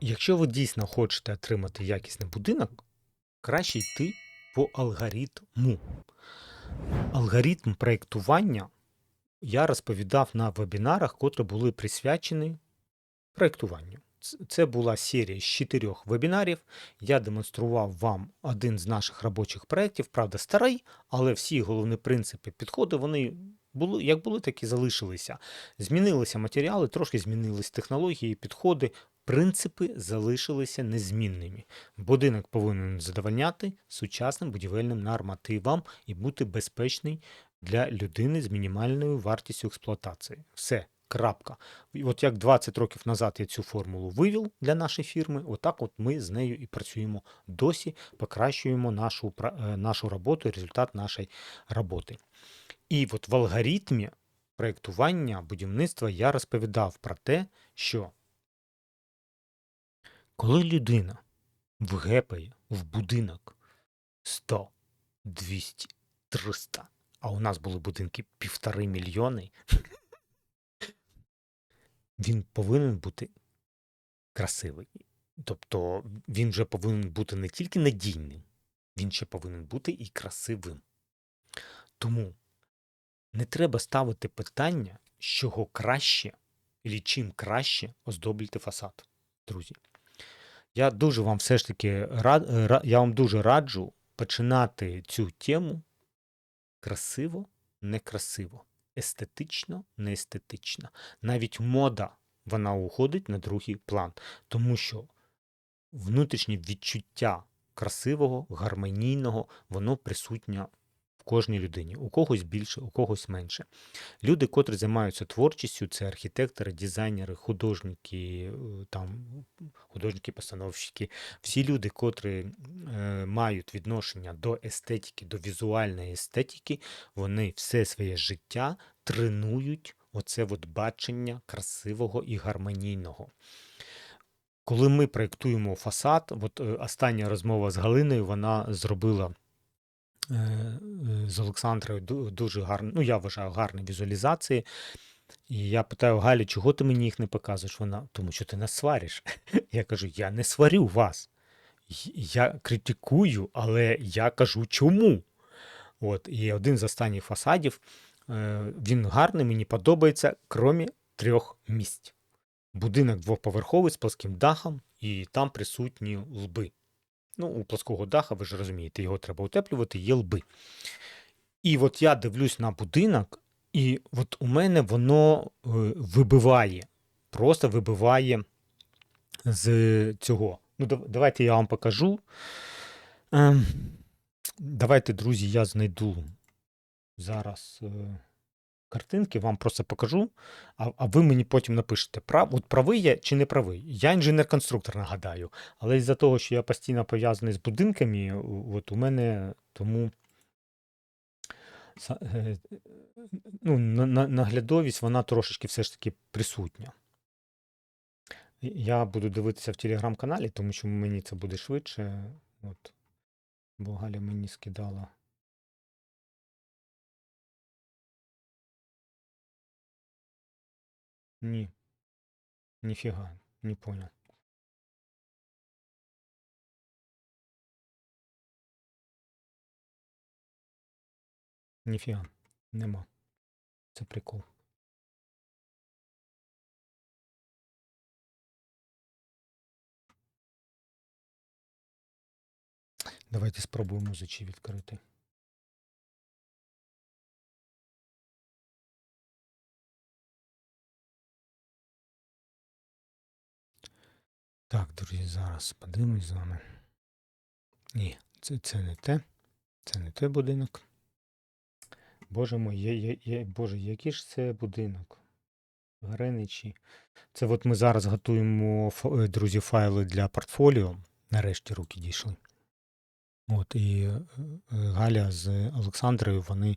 Якщо ви дійсно хочете отримати якісний будинок, краще йти по алгоритму. Алгоритм проєктування я розповідав на вебінарах, котрі були присвячені проєктуванню. Це була серія з чотирьох вебінарів. Я демонстрував вам один з наших робочих проєктів, правда, старий, але всі головні принципи підходи вони були, як були, так і залишилися. Змінилися матеріали, трошки змінились технології, підходи. Принципи залишилися незмінними. Будинок повинен задовольняти сучасним будівельним нормативам і бути безпечний для людини з мінімальною вартістю експлуатації. Все, крапка. І от як 20 років назад я цю формулу вивів для нашої фірми, отак от ми з нею і працюємо досі, покращуємо нашу, е, нашу роботу, результат нашої роботи. І от в алгоритмі проєктування будівництва я розповідав про те, що коли людина вгепає в будинок 100, 200, 300, а у нас були будинки півтори мільйони, він повинен бути красивий. Тобто він вже повинен бути не тільки надійним, він ще повинен бути і красивим. Тому не треба ставити питання, чого краще, і чим краще оздоблювати фасад, друзі. Я дуже вам все ж таки рад, ра- я вам дуже раджу починати цю тему красиво, некрасиво, естетично, не естетично. Навіть мода вона уходить на другий план, тому що внутрішнє відчуття красивого, гармонійного, воно присутнє кожній людині. У когось більше, у когось менше. Люди, котрі займаються творчістю, це архітектори, дизайнери, художники, е, там, художники-постановщики, всі люди, котрі е, мають відношення до естетики, до візуальної естетики, вони все своє життя тренують оце от бачення красивого і гармонійного. Коли ми проєктуємо фасад, от е, остання розмова з Галиною, вона зробила з Олександрою дуже гарні, ну я вважаю, гарні візуалізації. І я питаю Галі, чого ти мені їх не показуєш? Вона, тому що ти нас свариш. Я кажу, я не сварю вас. Я критикую, але я кажу чому. От, і один з останніх фасадів, е, він гарний, мені подобається, крім трьох місць. Будинок двоповерховий з плоским дахом, і там присутні лби. Ну, у плоского даха, ви ж розумієте, його треба утеплювати, є лби. І от я дивлюсь на будинок, і от у мене воно е, вибиває, просто вибиває з цього. Ну, давайте я вам покажу. Ем, Давайте, друзі, я знайду зараз е, картинки, вам просто покажу, а, а ви мені потім напишете, прав, от правий я чи не правий. Я інженер-конструктор, нагадаю, але із-за того, що я постійно пов'язаний з будинками, у- от у мене тому е, ну, на- на- наглядовість, вона трошечки все ж таки присутня. Я буду дивитися в телеграм-каналі, тому що мені це буде швидше. От. Бо Галя мені скидала. Ні. Ніфіга, не понял. Ніфіга, нема. Це прикол. Давайте спробуємо музичі відкрити. Так, друзі, зараз подивимось з вами. Ні, це, це не те. Це не той будинок. Боже мой, є, є, є, Боже, який ж це будинок? Гриничі. Це от ми зараз готуємо, е, друзі, файли для портфоліо. Нарешті руки дійшли. От, і е, Галя з Олександрою вони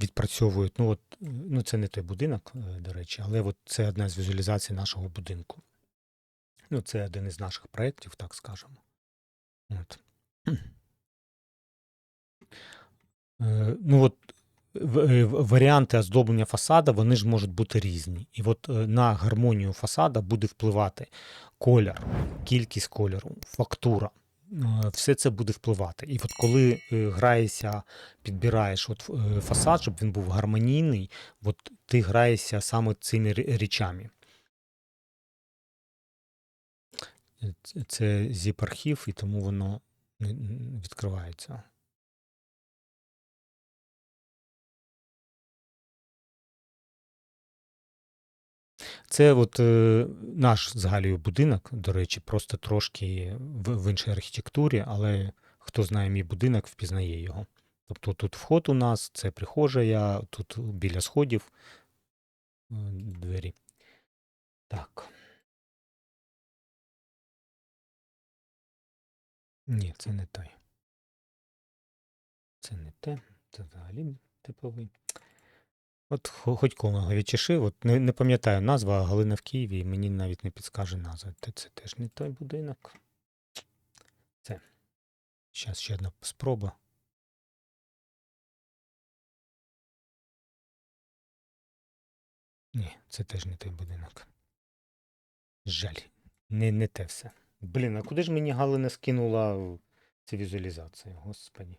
відпрацьовують. Ну, от, ну, це не той будинок, е, до речі, але от це одна з візуалізацій нашого будинку. Ну, це один із наших проєктів, так скажемо. От. Е, Ну, от е, варіанти оздоблення фасада вони ж можуть бути різні. І от е, на гармонію фасада буде впливати колір, кількість кольору, фактура. Все це буде впливати. І от коли граєшся, підбираєш от фасад, щоб він був гармонійний, от ти граєшся саме цими рі- речами. Це- zip-архів, і тому воно відкривається. Це от е, наш з будинок, до речі, просто трошки в, в іншій архітектурі, але хто знає мій будинок, впізнає його. Тобто тут вход у нас, це прихожа, тут біля сходів е, двері. Так. Ні, це не той. Це не те. Це взагалі типовий. От хоч кого відчеши, от не, не пам'ятаю назва, а Галина в Києві, і мені навіть не підскаже назва. Та Це теж не той будинок. Це. Зараз ще одна спроба. Ні, це теж не той будинок. Жаль. Не, не те все. Блін, а куди ж мені Галина скинула цю візуалізацію? Господі.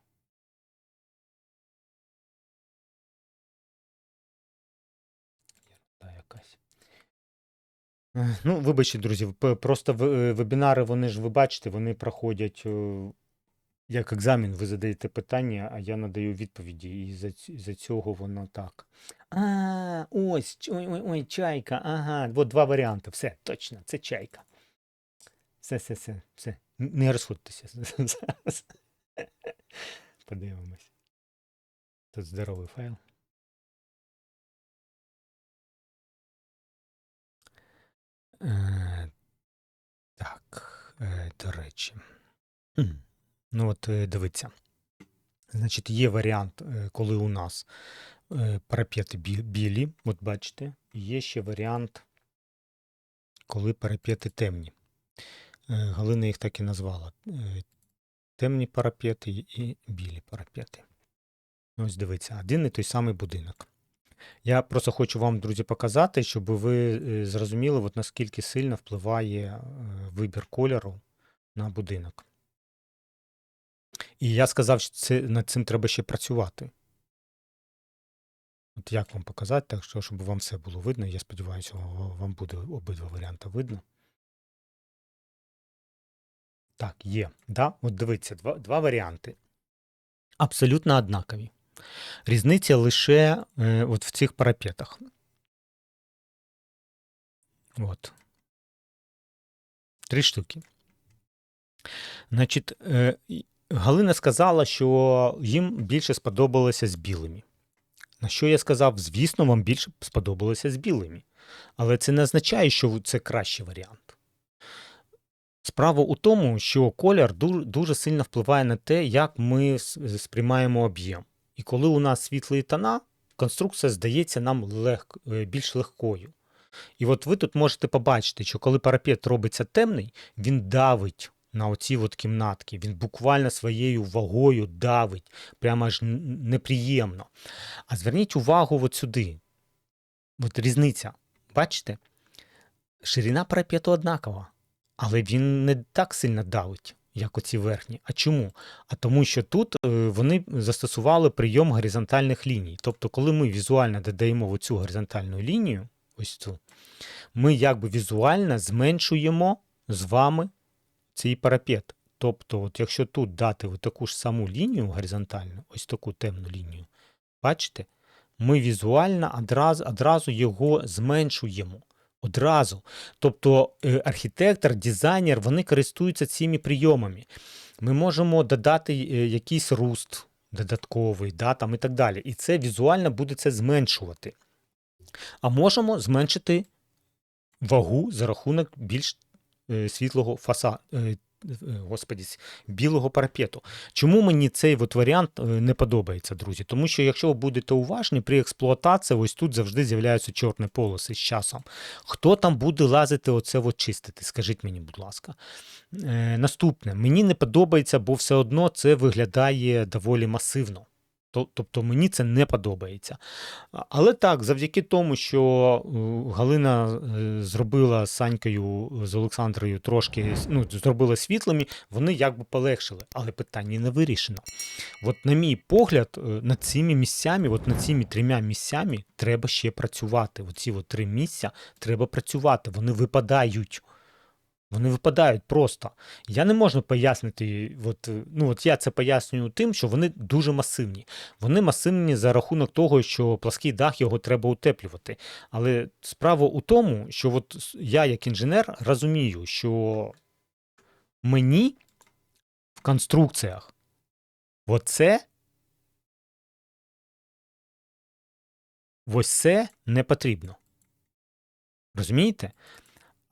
Та якась. Ну, вибачте, друзі, просто е, вебінари, вони ж, ви бачите, вони проходять е, як екзамен, ви задаєте питання, а я надаю відповіді, і за, за цього воно так. А, ось, ой, ой, ой, чайка, ага, от два варіанти. Все, точно, це чайка. Все, все, все, все. Не розходьтеся зараз. Подивимось. Тут здоровий файл. Е, так, е, до речі. Ну, от е, дивіться. Значить, є варіант, коли у нас парапети білі, от бачите, є ще варіант, коли парапети темні. Е, Галина їх так і назвала. е, Темні парапети і білі парапети. Ось дивіться, один і той самий будинок. Я просто хочу вам, друзі, показати, щоб ви е, зрозуміли, от наскільки сильно впливає вибір кольору на будинок. І я сказав, що це, над цим треба ще працювати. От як вам показати, так що, щоб вам все було видно. Я сподіваюся, вам буде обидва варіанти видно. Так, є. Да? От дивіться, два, два варіанти. Абсолютно однакові. Різниця лише е, от в цих парапетах. От. Три штуки. Значить, е, Галина сказала, що їм більше сподобалося з білими. На що я сказав, звісно, вам більше сподобалося з білими. Але це не означає, що це кращий варіант. Справа у тому, що колір дуже сильно впливає на те, як ми сприймаємо об'єм. І коли у нас світлі тона, конструкція здається нам лег... е, більш легкою. І от ви тут можете побачити, що коли парапет робиться темний, він давить на оці от кімнатки. Він буквально своєю вагою давить, прямо аж неприємно. А зверніть увагу от сюди. От різниця. Бачите? Ширина парапету однакова, але він не так сильно давить, як оці верхні. А чому? А тому, що тут е, вони застосували прийом горизонтальних ліній. Тобто, коли ми візуально додаємо оцю горизонтальну лінію, ось цю, ми якби візуально зменшуємо з вами цей парапет. Тобто, от якщо тут дати таку ж саму лінію горизонтальну, ось таку темну лінію, бачите, ми візуально одразу, одразу його зменшуємо. Одразу. Тобто е, архітектор, дизайнер, вони користуються цими прийомами. Ми можемо додати е, якийсь руст додатковий, да, там і так далі. І це візуально буде це зменшувати. А можемо зменшити вагу за рахунок більш е, світлого фаса, е, господі, білого парапету. Чому мені цей от варіант е, не подобається, друзі? Тому що якщо ви будете уважні, при експлуатації ось тут завжди з'являються чорні полоси з часом. Хто там буде лазити оце от чистити? Скажіть мені, будь ласка. Е, наступне, мені не подобається, бо все одно це виглядає доволі масивно. То- Тобто мені це не подобається. Але так, завдяки тому, що е, Галина е, зробила з Санькою, з Олександрою трошки ну, зробила світлими, вони якби полегшили. Але питання не вирішено. От, на мій погляд, е, над цими місцями, от над цими трьома місцями треба ще працювати. Оці от три місця треба працювати. Вони випадають. Вони випадають просто. Я не можу пояснити, от, ну от я це пояснюю тим, що вони дуже масивні. Вони масивні за рахунок того, що плаский дах його треба утеплювати. Але справа у тому, що от я, як інженер, розумію, що мені в конструкціях оце ось це не потрібно. Розумієте?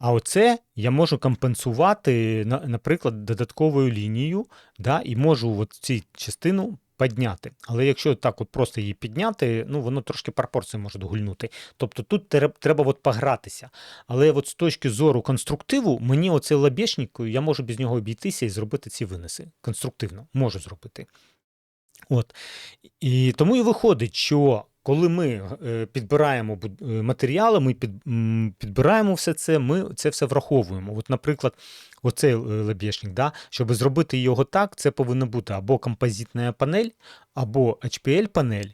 А оце я можу компенсувати, наприклад, додатковою лінією, да, і можу от цю частину підняти. Але якщо так от просто її підняти, ну воно трошки пропорції може догульнути. Тобто тут треба от погратися. Але от з точки зору конструктиву, мені оцей лабєшник, я можу без нього обійтися і зробити ці винеси. Конструктивно можу зробити. От. І тому і виходить, що коли ми е, підбираємо е, матеріали, ми підбираємо все це, ми це все враховуємо. От, наприклад, оцей е, лебєшник, да, щоб зробити його так, це повинна бути або композитна панель, або HPL-панель.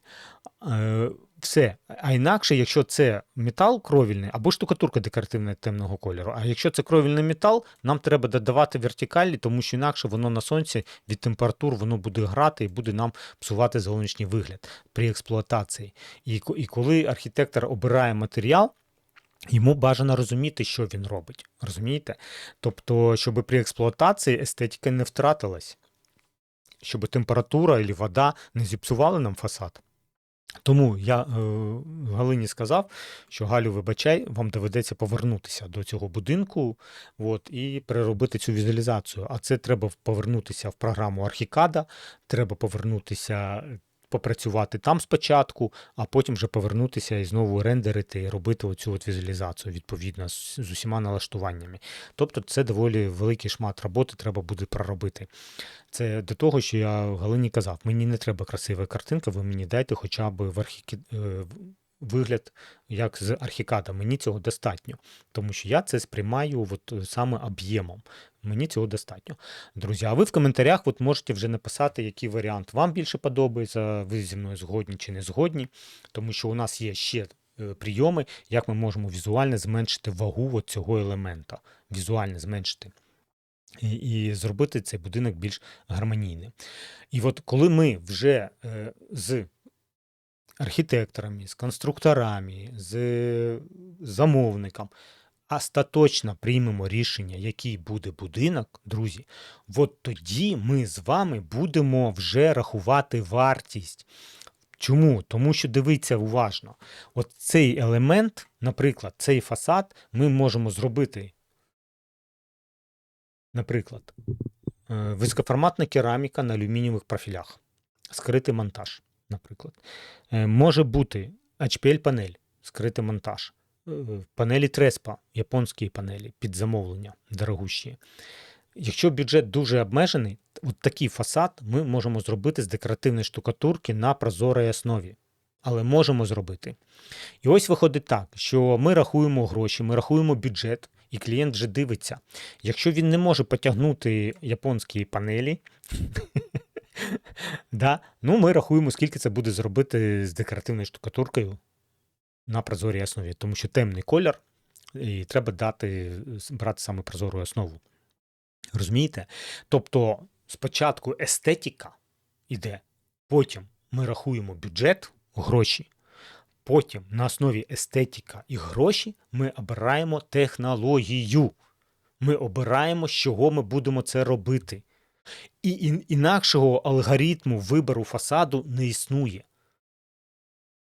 Все. А інакше, якщо це метал кровільний, або штукатурка декоративна темного кольору. А якщо це кровільний метал, нам треба додавати вертикалі, тому що інакше воно на сонці від температур воно буде грати і буде нам псувати зовнішній вигляд при експлуатації. І, і коли архітектор обирає матеріал, Йому бажано розуміти, що він робить. Розумієте? Тобто, щоб при експлуатації естетика не втратилась, щоб температура і вода не зіпсували нам фасад. Тому я е, Галині сказав, що Галю, вибачай, вам доведеться повернутися до цього будинку от, і переробити цю візуалізацію. А це треба повернутися в програму Архікада, треба повернутися, попрацювати там спочатку, а потім вже повернутися і знову рендерити і робити оцю от візуалізацію відповідно з, з усіма налаштуваннями. Тобто це доволі великий шмат роботи треба буде проробити. Це до того, що я Галині казав, мені не треба красива картинка, ви мені дайте хоча б в архікі... вигляд як з архікада. Мені цього достатньо, тому що я це сприймаю от е, саме об'ємом. Мені цього достатньо. Друзі, а ви в коментарях от можете вже написати, який варіант вам більше подобається, ви зі мною згодні чи не згодні, тому що у нас є ще е, прийоми, як ми можемо візуально зменшити вагу цього елемента. Візуально зменшити. І, і зробити цей будинок більш гармонійним. І от коли ми вже е, з архітекторами, з конструкторами, з замовником остаточно приймемо рішення, який буде будинок, друзі, от тоді ми з вами будемо вже рахувати вартість. Чому? Тому що дивіться уважно. От цей елемент, наприклад, цей фасад, ми можемо зробити, наприклад, е, високоформатна кераміка на алюмінієвих профілях, скритий монтаж, наприклад. Е, Може бути HPL-панель, скритий монтаж, е, панелі Треспа, японські панелі під замовлення, дорогущі. Якщо бюджет дуже обмежений, от такий фасад ми можемо зробити з декоративної штукатурки на прозорій основі. Але можемо зробити. І ось виходить так, що ми рахуємо гроші, ми рахуємо бюджет, і клієнт вже дивиться. Якщо він не може потягнути японські панелі, да, ну ми рахуємо, скільки це буде зробити з декоративною штукатуркою на прозорій основі, тому що темний колір, і треба дати, брати саме прозору основу. Розумієте? Тобто спочатку естетика іде, потім ми рахуємо бюджет, гроші, потім на основі естетика і гроші ми обираємо технологію. Ми обираємо, з чого ми будемо це робити. І інакшого алгоритму вибору фасаду не існує.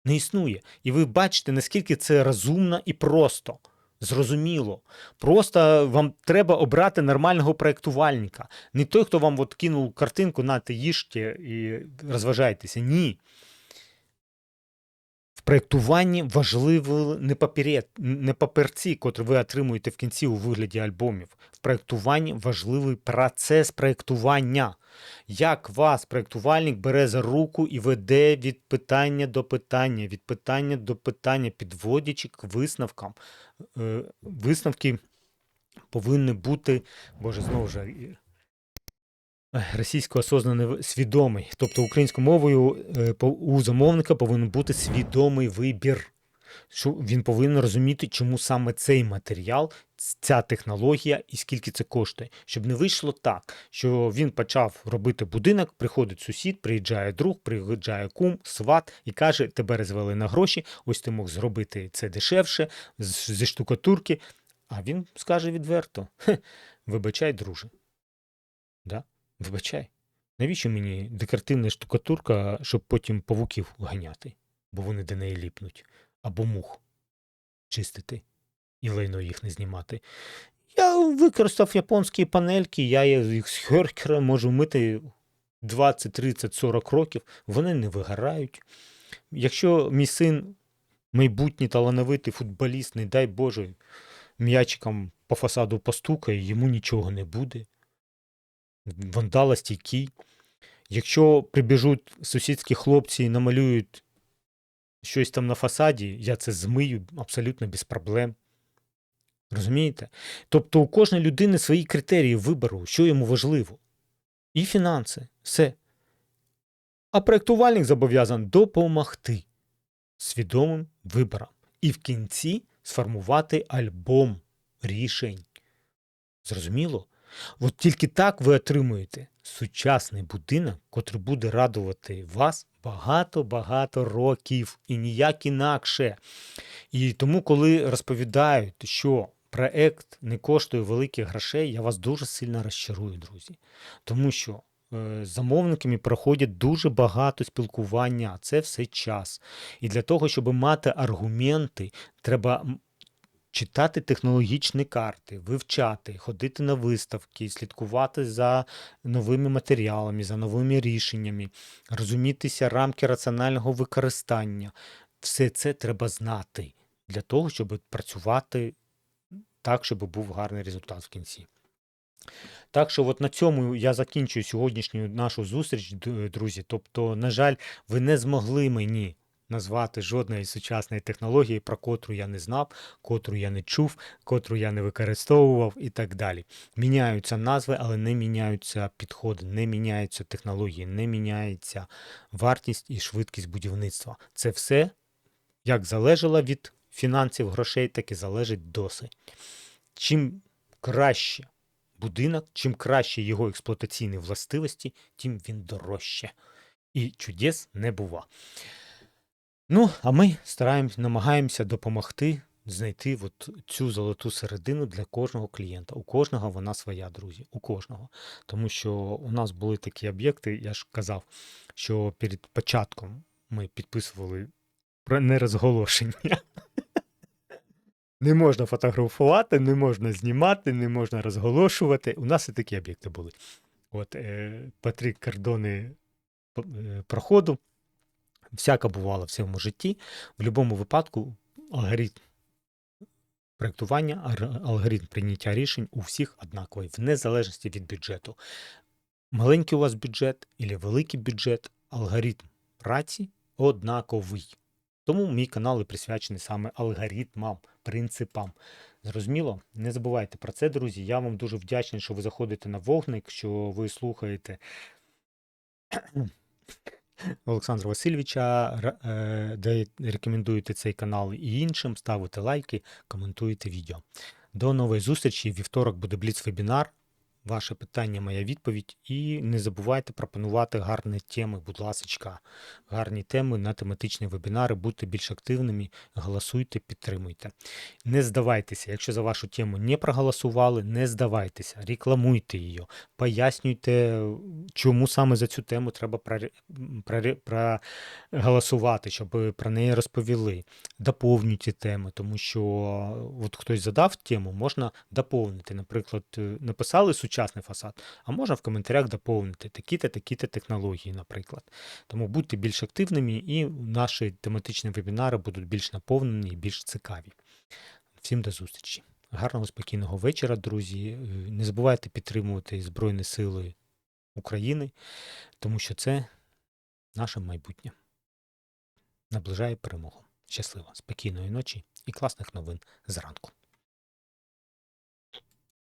Не існує. І ви бачите, наскільки це розумно і просто. Зрозуміло. Просто вам треба обрати нормального проєктувальника. Не той, хто вам от кинув картинку, нате їжте і розважайтеся. Ні. В проєктуванні важливо не, папірет, не паперці, котрі ви отримуєте в кінці у вигляді альбомів. В проєктуванні важливий процес проєктування. Як вас проєктувальник бере за руку і веде від питання до питання, від питання до питання, підводячи к висновкам. Е, Висновки повинні бути, боже, знову ж. Е, Російсько осознаний свідомий. Тобто українською мовою е, у замовника повинен бути свідомий вибір. Що він повинен розуміти, чому саме цей матеріал, ця технологія і скільки це коштує. Щоб не вийшло так, що він почав робити будинок, приходить сусід, приїжджає друг, приїжджає кум, сват і каже: тебе розвели на гроші, ось ти мог зробити це дешевше зі штукатурки. А він скаже відверто: «Хе, вибачай, друже. Да? Вибачай. Навіщо мені декоративна штукатурка, щоб потім павуків ганяти, бо вони до неї ліпнуть, або мух чистити і лайно їх не знімати. Я використав японські панельки, я їх з херкера можу мити 20, 30, 40 років, вони не вигорають. Якщо мій син, майбутній талановитий футболіст, не дай Боже, м'ячиком по фасаду постукає, йому нічого не буде. Вандала стійкий. Якщо прибіжуть сусідські хлопці і намалюють щось там на фасаді, я це змию абсолютно без проблем. Розумієте? Тобто у кожної людини свої критерії вибору, що йому важливо. І фінанси, все. А проєктувальник зобов'язаний допомогти свідомим виборам. І в кінці сформувати альбом рішень. Зрозуміло? От тільки так ви отримуєте сучасний будинок, котрий буде радувати вас багато-багато років і ніяк інакше. І тому, коли розповідають, що проект не коштує великих грошей, я вас дуже сильно розчарую, друзі. Тому що е, з замовниками проходять дуже багато спілкування, це все час. І для того, щоб мати аргументи, треба читати технологічні карти, вивчати, ходити на виставки, слідкувати за новими матеріалами, за новими рішеннями, розумітися рамки раціонального використання. Все це треба знати для того, щоб працювати так, щоб був гарний результат в кінці. Так що, от на цьому я закінчую сьогоднішню нашу зустріч, друзі. Тобто, на жаль, ви не змогли мені назвати жодної сучасної технології, про котру я не знав, котру я не чув, котру я не використовував і так далі. Міняються назви, але не міняються підходи, не міняються технології, не міняється вартість і швидкість будівництва. Це все як залежало від фінансів, грошей, так і залежить досить. Чим краще будинок, чим краще його експлуатаційні властивості, тим він дорожче. І чудес не бува. Ну, а ми стараємось, намагаємося допомогти знайти от цю золоту середину для кожного клієнта. У кожного вона своя, друзі. У кожного. Тому що у нас були такі об'єкти, я ж казав, що перед початком ми підписували про нерозголошення. Не можна фотографувати, не можна знімати, не можна розголошувати. У нас і такі об'єкти були. От е, по три кордони е, проходу. Всяке бувало в цьому житті. В будь-якому випадку алгоритм проєктування, алгоритм прийняття рішень у всіх однаковий, в незалежності від бюджету. Маленький у вас бюджет або великий бюджет, алгоритм праці однаковий. Тому мій канал і присвячений саме алгоритмам, принципам. Зрозуміло? Не забувайте про це, друзі. Я вам дуже вдячний, що ви заходите на вогник, що ви слухаєте Олександра Васильовича, е, де рекомендуєте цей канал і іншим, ставите лайки, коментуєте відео. До нової зустрічі. Вівторок буде бліц-вебінар. Ваше питання, моя відповідь. І не забувайте пропонувати гарні теми, будь ласка, гарні теми на тематичні вебінари. Будьте більш активними, голосуйте, підтримуйте. Не здавайтеся, якщо за вашу тему не проголосували, не здавайтеся, рекламуйте її, пояснюйте, чому саме за цю тему треба проголосувати, щоб про неї розповіли. Доповнюйте теми, тому що от хтось задав тему, можна доповнити. Наприклад, написали сучасний фасад, а можна в коментарях доповнити такі-то, такі-то технології, наприклад. Тому будьте більш активними, і наші тематичні вебінари будуть більш наповнені і більш цікаві. Всім до зустрічі. Гарного спокійного вечора, друзі. Е, Не забувайте підтримувати Збройні Сили України, тому що це наше майбутнє. Наближає перемогу. Щасливо, спокійної ночі і класних новин зранку.